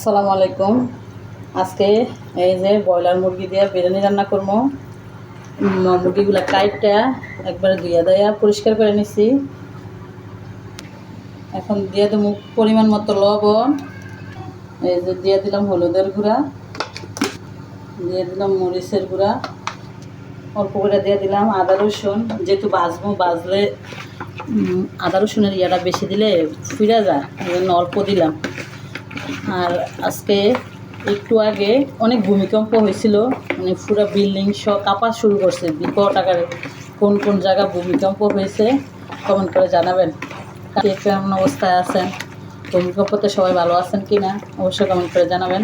আসসালামু আলাইকুম। আজকে এই যে ব্রয়লার মুরগি দিয়ে বিরিয়ানি রান্না করব। মুরগিগুলা কাইটটা একবারে ধুইয়া দেয়া পরিষ্কার করে নিছি। এখন দিয়ে দেবো পরিমাণ মতো লবণ। এই যে দিয়ে দিলাম হলুদের গুঁড়া। দিয়ে দিলাম মরিচের গুঁড়া। অল্প করে দিয়ে দিলাম আদা রসুন। যেহেতু বাজবো বাজলে আদা রসুনের ইয়াটা বেশি দিলে ফিরা যায়। এই জন্য অল্প দিলাম। আর আজকে একটু আগে অনেক ভূমিকম্প হয়েছিল মানে পুরো বিল্ডিং সব কাঁপা শুরু করছে, বিকট আকারে। কোন কোন জায়গা ভূমিকম্প হয়েছে কমেন্ট করে জানাবেন। কে কেমন অবস্থায় আছেন, ভূমিকম্পতে সবাই ভালো আছেন কি না অবশ্যই কমেন্ট করে জানাবেন।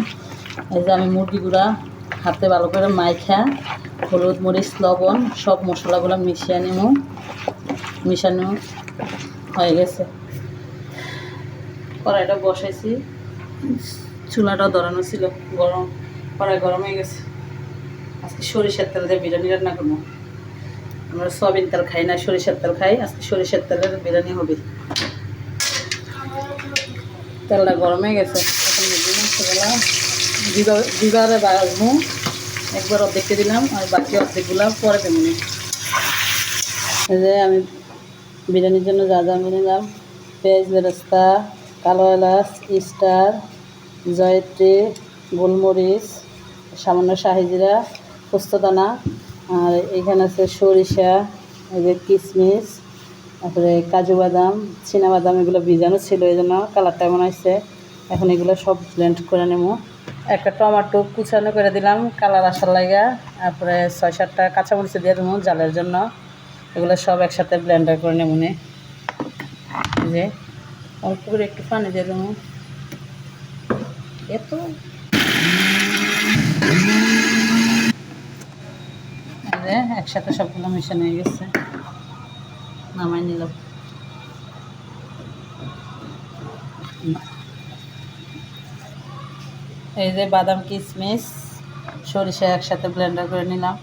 এই যে আমি মুরগিগুলা হাতে ভালো করে মাইখা, হলুদ মরিচ, লবণ, সব মশলাগুলো মিশিয়ে নেব মিশানো হয়ে গেছে। কড়াইটা বসাইছি। চুলাটাও ধরানো ছিল, গরম, কড়াই গরম হয়ে গেছে। আজকে সরিষার তেল দিয়ে বিরিয়ানি রান্না করব। আমরা সয়াবিন তেল খাই না, সরিষার তেল খাই, আজকে সরিষার তেলের বিরিয়ানি হবে। তেলটা গরম হয়ে গেছে, এখন মাংসগুলা দুইবারে বাড়বো একবার অর্ধেককে দিলাম আর বাকি অর্ধেকগুলো পরে দেবো যে আমি বিরিয়ানির জন্য যা যা আমি নিলাম, পেঁয়াজ, বেরেস্তা কালো এলাচ স্টার জয়ত্রী, গোলমরিচ, সামান্য শাহিজিরা পোস্তদানা, আর এখানে আছে সরিষা, এই যে কিশমিশ তারপরে কাজু বাদাম, চীনা বাদাম, এগুলো ভিজানো ছিল, এই জন্য কালারটা এমন আসছে এখন এগুলো সব ব্লেন্ড করে নেব। একটা টমাটো কুচানো করে দিলাম, কালার আসার লাগা। তারপরে ছয় সাতটা কাঁচামরিচ দিয়ে দেবো জালের জন্য। এগুলো সব একসাথে ব্লেন্ডার করে নেব যে অল্প করে একটু পানি দিয়ে দেবো। এত? একসাথে সবগুলো মিশানো হয়ে গেছে। নামাই নিলাম। এই যে বাদাম কিশমিশ সরিষা একসাথে ব্লেন্ডার করে নিলাম।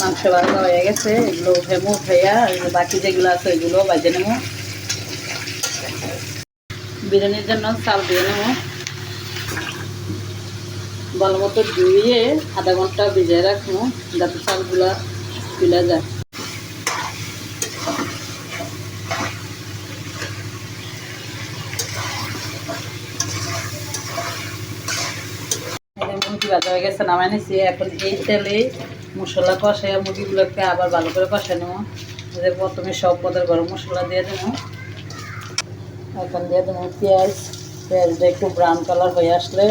মাংস ভাজা হয়ে গেছে, এগুলো মুখ উঠাইয়া বাকি যেগুলো আছে এগুলো বাজে নেব। বিরিয়ানির জন্য চাল দিয়ে নেব। ভালো মতো ধুয়ে আধা ঘণ্টা ভিজিয়ে রাখব, যাতে চালগুলো তুলে যায়। ভাজা হয়ে গেছে, নামাই নিছি। এখন এই তেলে মশলা কষাই মুরগিগুলোকে আবার ভালো করে এই যে প্রথমে সব পদের গরম মশলা দিয়ে দেবো। এখন দিয়ে দেবো পেঁয়াজ। পেঁয়াজটা একটু ব্রাউন কালার হয়ে আসলে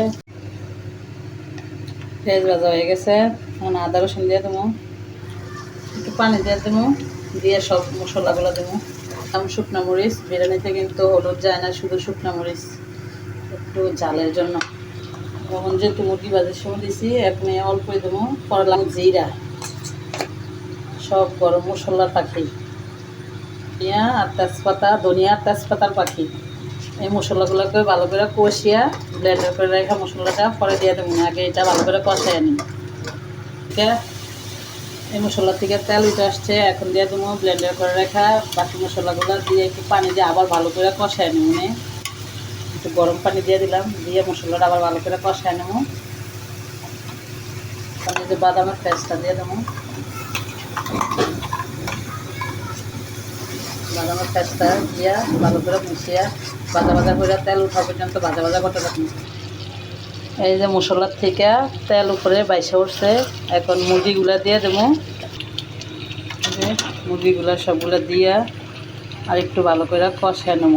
পেঁয়াজ ভাজা হয়ে গেছে। এখন আদা রসুন দিয়ে দেবো। একটু পানি দিয়ে দেবো। দিয়ে সব মশলাগুলো দেবো। আমি শুকনো মরিচ। বিরিয়ানিতে কিন্তু হলুদ যায় না, শুধু শুকনো মরিচ। একটু জালের জন্য এখন যেহেতু মুরগি ভাজার সময় দিছি এখন অল্পই দেবো করলাম জিরা, সব গরম মশলার পাখি ধনিয়া আর তেজপাতা, ধনিয়া আর তেজপাতার পাখি। এই মশলাগুলোকে ভালো করে কষিয়া ব্লেন্ডার করে রাখা মশলাটা, পরে দিয়ে দেবো। আগে এটা ভালো করে কষাই নিই। এই মশলা থেকে তেল উঠে আসছে, এখন দিয়ে দেবো ব্লেন্ডার করে রাখা বাকি মশলাগুলো দিয়ে একটু পানি দিয়ে আবার ভালো করে কষাই নেব। নে একটু গরম পানি দিয়ে দিলাম, দিয়ে মশলাটা আবার ভালো করে কষাই নেব। তাহলে যে বাদামের পেস্টটা দিয়ে দেবো। বাদামের পেস্টটা দিয়ে ভালো করে মিশিয়া ভাজা ভাজা করে তেল উঠা পর্যন্ত ভাজা ভাজা করতে থাকুন এই যে মশলার থেকে তেল উপরে বাইসে উঠছে, এখন মুরগিগুলা দিয়ে দেবো। মুরগিগুলা সবগুলো দিয়া আর একটু ভালো করে কষায় নেব।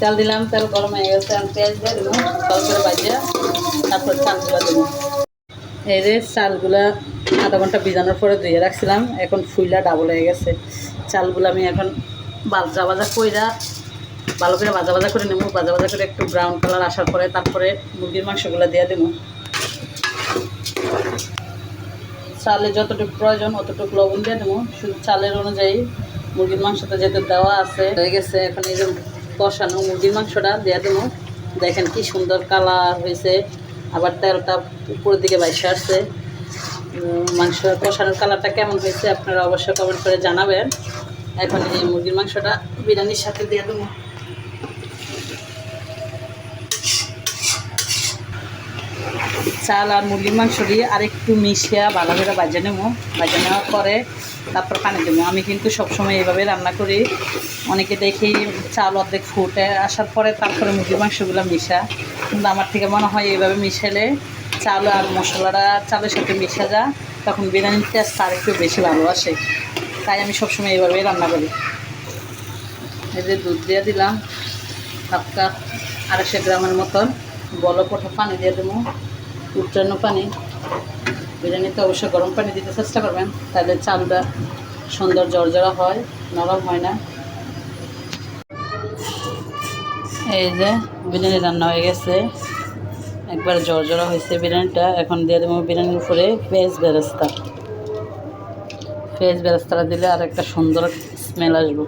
তেল দিলাম, তেল গরম হয়ে গেছে, আমি পেঁয়াজ দিয়ে দেবো ভালো করে বাজিয়া তারপর চালগুলো দেবো। এই যে চালগুলা আধা ঘণ্টা ভিজানোর পরে ধুয়ে রাখছিলাম, এখন ফুইলা ডাবল হয়ে গেছে। চালগুলো আমি এখন বাজা বাজা কইরা ভালো করে ভাজা ভাজা করে নেব, ভাজা ভাজা করে একটু ব্রাউন কালার আসার পরে তারপরে মুরগির মাংসগুলো দিয়ে দেবো। চালে যতটুকু প্রয়োজন অতটুকু লবণ দিয়ে দেবো। শুধু চালের অনুযায়ী মুরগির মাংসটা যেহেতু দেওয়া আছে, হয়ে গেছে, এখন এই কষানো মুরগির মাংসটা দিয়ে দেবো। দেখেন কি সুন্দর কালার হয়েছে। আবার তেলটা উপরের দিকে বাইসে আসছে। মাংস কষানোর কালারটা কেমন হয়েছে আপনারা অবশ্যই কমেন্ট করে জানাবেন। এখন এই মুরগির মাংসটা বিরিয়ানির সাথে দিয়ে দেবো। চাল আর মুরগির মাংস দিয়ে আরেকটু মিশিয়া ভালো করে বাজে নেব। বাজে নেওয়ার পরে তারপর পানি দেবো আমি কিন্তু সবসময় এইভাবে রান্না করি। অনেকে দেখি চাল অর্ধেক ফুটে, আসার পরে তারপরে মুরগির মাংসগুলো মিশা। কিন্তু আমার থেকে মনে হয় এইভাবে মিশালে চাল আর মশলাটা চালের সাথে মিশা যা, তখন বিরিয়ানির টেস্ট আর একটু বেশি ভালো আসে। তাই আমি সবসময় এইভাবেই রান্না করি। এই যে দুধ দিয়ে দিলাম, হাফ কাপ আড়াইশো গ্রামের মতন বলো কোঠা পানি দিয়ে দেবো। উচ্চান্ন পানি। বিরিয়ানিতে অবশ্যই গরম পানি দিতে চেষ্টা করবেন, তাহলে চালটা সুন্দর জর্জরা হয়, নরম হয় না। এই যে বিরিয়ানি রান্না হয়ে গেছে। একবার জর্জরা হয়েছে বিরিয়ানিটা, এখন দিয়ে দেবো বিরিয়ানির উপরে পেঁয়াজ বেরেস্তা। পেঁয়াজ বেরেস্তাটা দিলে আর একটা সুন্দর স্মেল আসবে।